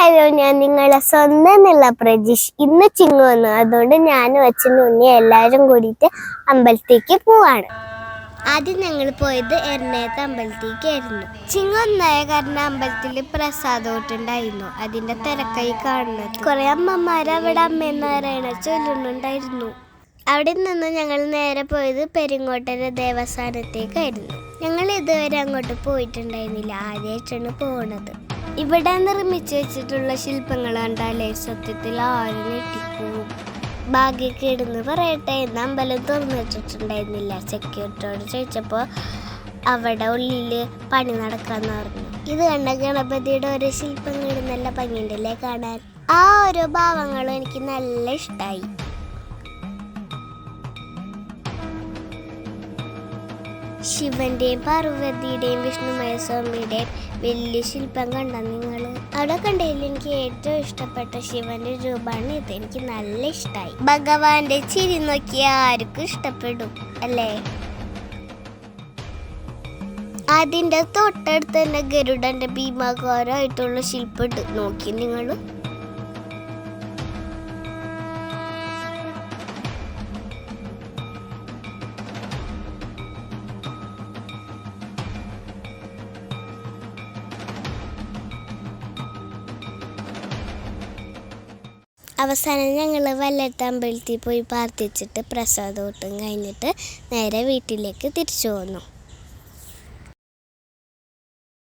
Hello ഞാൻ നിങ്ങളെ സ്വന്തം എന്നുള്ള പ്രജീഷ് ഇന്ന് ചിങ്ങു വന്നു. അതുകൊണ്ട് ഞാനും അച്ഛനും ഉണ്ണി എല്ലാവരും കൂടിയിട്ട് അമ്പലത്തേക്ക് പോവാണ്. ആദ്യം ഞങ്ങൾ പോയത് എറണാകുളത്ത് അമ്പലത്തേക്കായിരുന്നു ചിങ്ങു ഒന്നായ കാരണം അമ്പലത്തിൽ പ്രസാദോട്ടുണ്ടായിരുന്നു അതിന്റെ തിരക്കായി കാണുന്നത്. കുറെ അമ്മമാർ അവിടെ അമ്മയെന്ന് പറയണ ചൊല്ലുന്നുണ്ടായിരുന്നു. അവിടെ നിന്ന് ഞങ്ങൾ നേരെ പോയത് പെരിങ്ങോട്ടര ദേവസ്ഥാനത്തേക്കായിരുന്നു. ഞങ്ങൾ ഇതുവരെ അങ്ങോട്ട് പോയിട്ടുണ്ടായിരുന്നില്ല. ആദ്യമായിട്ടാണ് പോണത്. ഇവിടെ നിർമ്മിച്ചു വെച്ചിട്ടുള്ള ശില്പങ്ങൾ കണ്ടാലേ സത്യത്തിൽ ആരും ഞെട്ടിപ്പോവും ഭാഗ്യക്കേടെന്ന് പറയട്ടെ ഇന്ന് അമ്പലം തുറന്നിട്ടിട്ടുണ്ടായിരുന്നില്ല സെക്യൂരിറ്റിയോട് ചോദിച്ചപ്പോൾ അവിടെ ഉള്ളിൽ പണി നടക്കാന്ന് പറഞ്ഞു. ഇത് കണ്ട ഗണപതിയുടെ ഓരോ ശില്പങ്ങൾ നല്ല ഭംഗിയുണ്ടല്ലേ കാണാൻ? ആ ഓരോ ഭാവങ്ങളും എനിക്ക് നല്ല ഇഷ്ടമായി ശിവന്റെയും പാർവതിയുടെയും വിഷ്ണു സ്വാമിയുടെയും വലിയ ശില്പം കണ്ട നിങ്ങൾ? അവിടെ കണ്ടതിൽ എനിക്ക് ഏറ്റവും ഇഷ്ടപ്പെട്ട ശിവന്റെ രൂപമാണ് ഇത്. എനിക്ക് നല്ല ഇഷ്ടമായി ഭഗവാന്റെ ചിരി നോക്കി ആർക്കും ഇഷ്ടപ്പെടും അല്ലേ? അതിന്റെ തൊട്ടടുത്ത് തന്നെ ഗരുഡന്റെ ഭീമാകാരമായിട്ടുള്ള ശില്പം നോക്കി നിങ്ങൾ അവസാനം ഞങ്ങൾ വല്ലത്ത അമ്പലത്തിൽ പോയി പ്രാർത്ഥിച്ചിട്ട് പ്രസാദോട്ടും കഴിഞ്ഞിട്ട് നേരെ വീട്ടിലേക്ക് തിരിച്ചു പോന്നു